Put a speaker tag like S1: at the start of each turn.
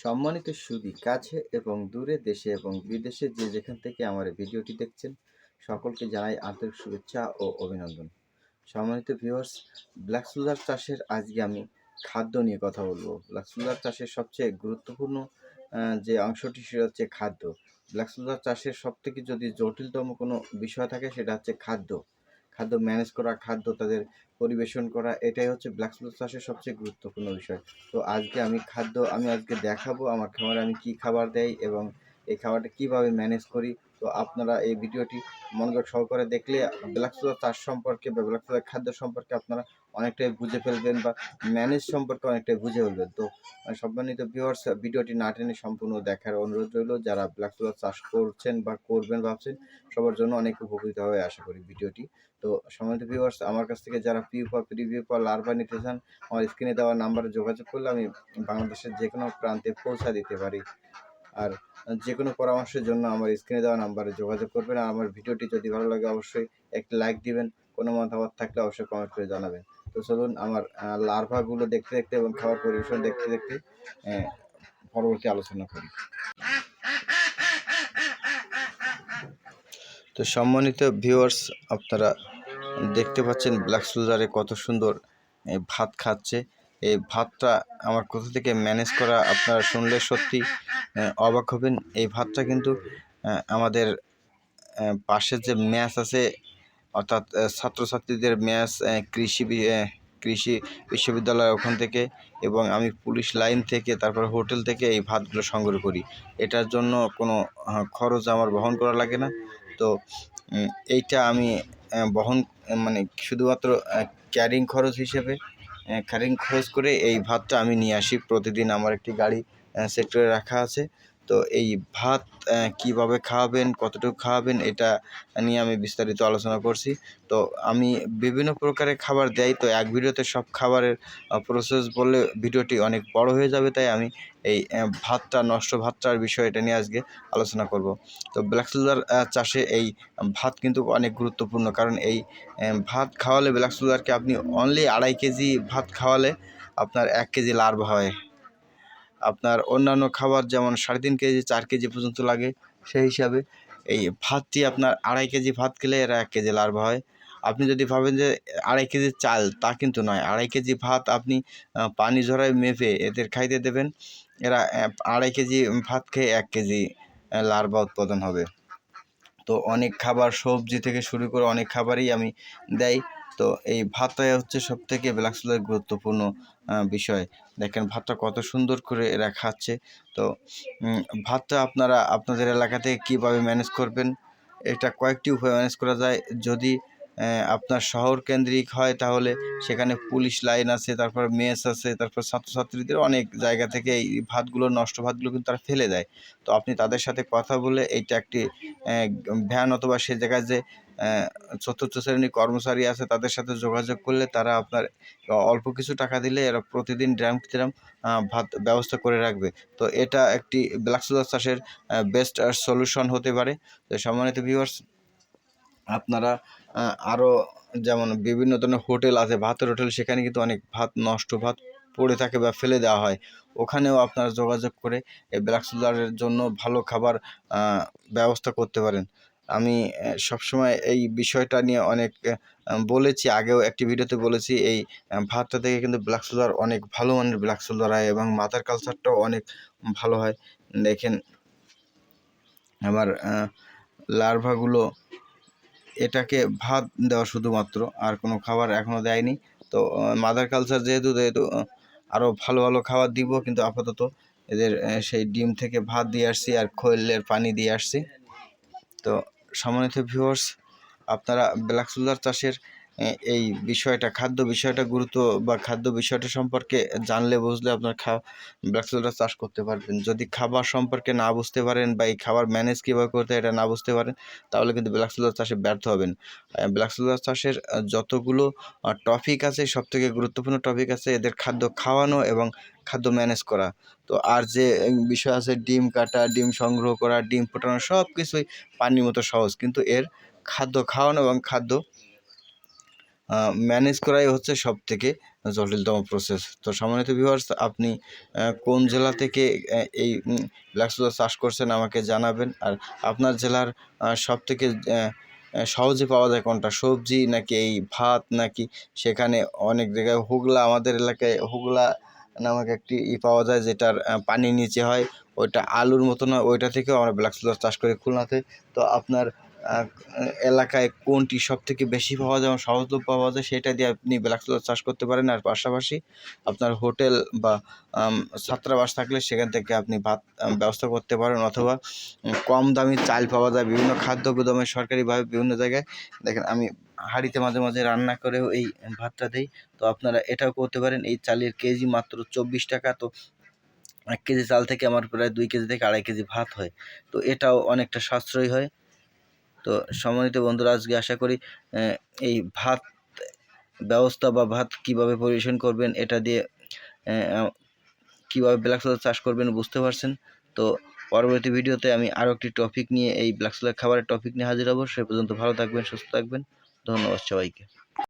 S1: সম্মানিত সুদী কাছে এবং দূরে দেশে এবং বিদেশে যে যেখান থেকে আমার ভিডিওটি দেখছেন, সকলকে জানাই আন্তরিক শুভেচ্ছা ও অভিনন্দন। সম্মানিত ভিউয়ার্স ব্ল্যাক সোলার চাষের আজকে আমি খাদ্য নিয়ে কথা বলব। ব্ল্যাক সোলার চাষের সবচেয়ে গুরুত্বপূর্ণ যে অংশটি সেটা হচ্ছে খাদ্য। ব্ল্যাক সোলার চাষের সব থেকে যদি জটিলতম কোনো বিষয় থাকে, সেটা হচ্ছে খাদ্য। খাদ্য ম্যানেজ করা, খাদ্য তাদের পরিবেশন করা, এটাই হচ্ছে ব্ল্যাক স্পট চাষের সবচেয়ে গুরুত্বপূর্ণ বিষয়। তো আজকে আমি খাদ্য, আমি আজকে দেখাবো আমার খামারে আমি কি খাবার দেই এবং এই খাবারটা কীভাবে ম্যানেজ করি? তো আপনারা এই ভিডিওটি মনোযোগ সহকারে দেখলে ব্ল্যাক সোলার চাষ সম্পর্কে বা ব্ল্যাক সোলার খাদ্য সম্পর্কে আপনারা অনেকটাই বুঝে ফেলবেন বা ম্যানেজ সম্পর্কে অনেকটাই বুঝে ফেলবেন তো সম্মানিত ভিউয়ার্স ভিডিওটি না টেনে সম্পূর্ণ দেখার অনুরোধ রইল। যারা ব্ল্যাক সোলার চাষ করছেন বা করবেন ভাবছেন, সবার জন্য অনেক উপকৃত হবে আশা করি ভিডিওটি। তো, সম্মানিত ভিউয়ার্স আমার কাছ থেকে যারা পিউপা প্রিভিউপা লার্ভা নিতে চান আমার স্ক্রিনে দেওয়া নাম্বারে যোগাযোগ করলে আমি বাংলাদেশের যে কোনো প্রান্তে পৌঁছা দিতে পারি। আর যে কোনো পরামর্শের জন্য আমার স্ক্রিনে দেওয়া নাম্বারে যোগাযোগ করবেন। আর আমার ভিডিওটি যদি ভালো লাগে, অবশ্যই একটি লাইক দিবেন। কোনো মতামত থাকলে অবশ্যই কমেন্ট করে জানাবেন। তো চলুন, আমার লার্ভাগুলো দেখতে দেখতে এবং খাবার পরিবেশন দেখতে দেখতে পরবর্তী আলোচনা করি। তো সম্মানিত ভিউয়ার্স আপনারা দেখতে পাচ্ছেন ব্ল্যাক সোলজারে কত সুন্দর ভাত খাচ্ছে। এই ভাতটা আমার কোথা থেকে ম্যানেজ করা আপনারা শুনলে সত্যি অবাক হবেন। এই ভাতটা কিন্তু আমাদের এ, পাশের যে ম্যাচ আছে অর্থাৎ ছাত্রছাত্রীদের ম্যাচ কৃষি কৃষি বিশ্ববিদ্যালয় ওখান থেকে এবং আমি পুলিশ লাইন থেকে তারপর হোটেল থেকে এই ভাতগুলো সংগ্রহ করি। এটার জন্য কোনো খরচ আমার বহন করা লাগে না। তো এইটা আমি বহন মানে শুধুমাত্র ক্যারিং খরচ হিসেবে ক্যারিং খরচ করে এই ভাতটা আমি নিয়ে আসি। প্রতিদিন আমার একটি গাড়ি সেক্টরে রাখা আছে। তো এই ভাত কীভাবে খাওয়াবেন কতটুকু খাওয়াবেন এটা নিয়ে আমি বিস্তারিত আলোচনা করছি। তো আমি বিভিন্ন প্রকারের খাবার দেই, তো এক ভিডিওতে সব খাবারের প্রসেস বললে ভিডিওটি অনেক বড় হয়ে যাবে, তাই আমি এই ভাতটা, নষ্ট ভাতটার বিষয় এটা নিয়ে আজকে আলোচনা করব। তো ব্ল্যাক সোলার চাষে এই ভাত কিন্তু অনেক গুরুত্বপূর্ণ, কারণ এই ভাত খাওয়ালে ব্ল্যাক সোলারকে আপনি অনলি আড়াই কেজি ভাত খাওয়ালে আপনার এক কেজি লার্ভ হয়। আপনার অন্যান্য খাবার যেমন সাড়ে তিন কেজি, চার কেজি পর্যন্ত লাগে, সেই হিসাবে এই ভাতটি আপনার আড়াই কেজি ভাত খেলে এরা এক কেজি লার্ভা হয়। আপনি যদি ভাবেন যে আড়াই কেজি চাল, তা কিন্তু নয়। আড়াই কেজি ভাত আপনি পানি ঝরায় মেপে এদের খাইতে দেবেন। এরা আড়াই কেজি ভাত খেয়ে এক কেজি লার্ভা উৎপাদন হবে। তো অনেক খাবার, সবজি থেকে শুরু করে অনেক খাবারই আমি দেই। তো এই ভাতটাই হচ্ছে সব থেকে ব্ল্যাক সোলার গুরুত্বপূর্ণ বিষয়। দেখেন ভাতটা কত সুন্দর করে এরা খাচ্ছে। তো ভাতটা আপনারা আপনাদের এলাকা থেকে কীভাবে ম্যানেজ করবেন? এটা কয়েকটি উপায় ম্যানেজ করা যায়। যদি আপনার শহর কেন্দ্রিক হয় তাহলে সেখানে পুলিশ লাইন আছে তারপর মেস আছে তারপর ছাত্রছাত্রীদের অনেক জায়গা থেকে এই ভাতগুলো নষ্ট ভাতগুলো কিন্তু তারা ফেলে দেয়। তো আপনি তাদের সাথে কথা বলে এইটা একটি ভ্যান অথবা সে জায়গায় যে চতুর্থ শ্রেণির কর্মচারী আছে তাদের সাথে যোগাযোগ করলে তারা আপনার অল্প কিছু টাকা দিলে এরা প্রতিদিন ড্রাম আহ, ভাত ব্যবস্থা করে রাখবে। তো এটা একটি ব্ল্যাক সোলার চাষের বেস্ট সলিউশন হতে পারে। তো সম্মানিত ভিউয়ার্স আপনারা আরও যেমন বিভিন্ন ধরনের হোটেল আছে, ভাতের হোটেল, সেখানে কিন্তু অনেক ভাত নষ্ট, ভাত পড়ে থাকে বা ফেলে দেওয়া হয়। ওখানেও আপনারা যোগাযোগ করে এই ব্ল্যাক সোলারের জন্য ভালো খাবার ব্যবস্থা করতে পারেন। আমি সবসময় এই বিষয়টা নিয়ে অনেক বলেছি, আগেও একটি ভিডিওতে বলেছি, এই ভাতটা থেকে কিন্তু ব্ল্যাক সোলার অনেক ভালো মানের ব্ল্যাক সোলার হয় এবং মাথার কালচারটাও অনেক ভালো হয়। দেখেন, আমার লার্ভাগুলো এটাকে ভাত দেওয়া শুধুমাত্র, আর কোনো খাবার এখনও দেয়নি। তো মাদার কালচার যেহেতু যেহেতু আরও ভালো ভালো খাবার দিব, কিন্তু আপাতত এদের সেই ডিম থেকে ভাত দিয়ে আসছি আর খৈলের পানি দিয়ে আসছি। তো, সম্মানিত ভিউয়ার্স আপনারা ব্ল্যাক সোলার চাষের এই বিষয়টা, খাদ্য বিষয়টা গুরুত্ব বা খাদ্য বিষয়টা সম্পর্কে জানলে, বুঝলে আপনার খা ব্ল্যাক সোলার চাষ করতে পারবেন। যদি খাবার সম্পর্কে না বুঝতে পারেন বা এই খাবার ম্যানেজ কীভাবে করতে এটা না বুঝতে পারেন, তাহলে কিন্তু ব্ল্যাক চাষে ব্যর্থ হবেন। ব্ল্যাক সোলার চাষের যতগুলো টপিক আছে সব থেকে গুরুত্বপূর্ণ টপিক আছে, এদের খাদ্য খাওয়ানো এবং খাদ্য ম্যানেজ করা। তো আর যে বিষয় আছে, ডিম কাটা, ডিম সংগ্রহ করা, ডিম ফোটানো সব কিছুই পানির মতো সহজ। কিন্তু এর খাদ্য খাওয়ানো এবং খাদ্য ম্যানেজ করাই হচ্ছে সব থেকে জটিলতম প্রসেস তো সম্মানিত ভিউয়ার্স আপনি কোন জেলা থেকে এই সোলার চাষ করছেন আমাকে জানাবেন। আর আপনার জেলার সব থেকে সহজে পাওয়া যায় কোনটা? সবজি নাকি এই ভাত নাকি? সেখানে অনেক জায়গায় হুগলা, আমাদের এলাকায় হুগলা নামক একটি ই পাওয়া যায় যেটার পানির নিচে হয়। ওইটা আলুর মতো না ওইটা থেকেও আমরা ব্ল্যাক সোলার চাষ করি খুলনাতে। তো আপনার এলাকায় কোনটি সব থেকে বেশি পাওয়া যায় এবং সহজলভ্য পাওয়া যায় সেটা দিয়ে আপনি ব্ল্যাক সোলার চাষ করতে পারেন। আর পাশাপাশি আপনার হোটেল বা ছাত্রাবাস থাকলে সেখান থেকে আপনি ভাত ব্যবস্থা করতে পারেন অথবা কম দামি চাল পাওয়া যায় বিভিন্ন খাদ্য গুদামে সরকারিভাবে বিভিন্ন জায়গায়। দেখেন আমি হাঁড়িতে মাঝে মাঝে রান্না করেও এই ভাতটা দিই। তো আপনারা এটাও করতে পারেন। এই চালের কেজি মাত্র চব্বিশ টাকা। তো এক কেজি চাল থেকে আমার প্রায় দুই কেজি থেকে আড়াই কেজি ভাত হয়। তো এটাও অনেকটা সাশ্রয়ী হয়। তো সম্মানিত বন্ধুরা, আজকে আশা করি এই ভাত ব্যবস্থা বা ভাত কীভাবে পরিবেশন করবেন এটা দিয়ে কীভাবে ব্ল্যাক সোলার চাষ করবেন বুঝতে পারছেন? তো পরবর্তী ভিডিওতে আমি আরও একটি টপিক নিয়ে, এই ব্ল্যাক সোলার খাবারের টপিক নিয়ে হাজির হব। সে পর্যন্ত ভালো থাকবেন, সুস্থ থাকবেন। ধন্যবাদ সবাইকে।